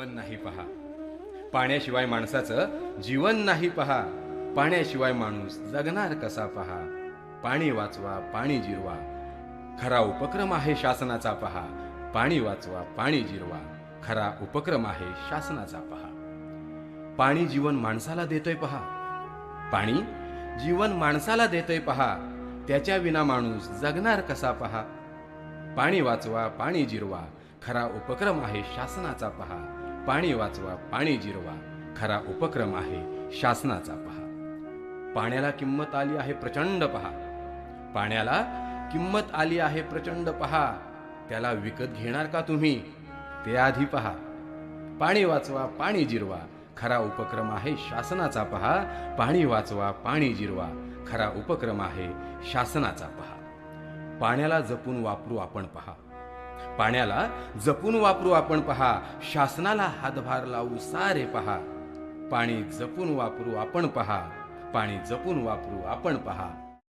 जीवन नाही पहा. पाण्याशिवाय माणसाचं जीवन नाही पहा. पाण्याशिवाय माणूस जगणार कसा पहा? पाणी वाचवा पाणी जिरवा. खरा उपक्रम आहे शासनाचा पहा. पाणी वाचवा पाणी जिरवा. खरा उपक्रम आहे शासनाचा पहा. पाणी जीवन माणसाला देतोय पहा. पाणी जीवन माणसाला देतोय पहा. त्याच्या विना माणूस जगणार कसा पहा? पाणी वाचवा पाणी जिरवा. खरा उपक्रम आहे शासनाचा पहा. पाणी वाचवा पाणी जिरवा खरा उपक्रम आहे शासनाचा पहा. पाण्याला किंमत आली आहे प्रचंड पहा. पाण्याला किंमत आली आहे प्रचंड पहा. त्याला विकत घेणार का तुम्ही? ते आधी पहा. पाणी वाचवा पाणी जिरवा खरा उपक्रम आहे शासनाचा पहा. पाणी वाचवा पाणी जिरवा खरा उपक्रम आहे शासनाचा पहा. पाण्याला जपून वापरू आपण पहा. पाण्याला जपून वापरू आपण पहा शासनाला हातभार लावू सारे पहा. पाणी जपून वापरू आपण पहा. पाणी जपून वापरू आपण पहा.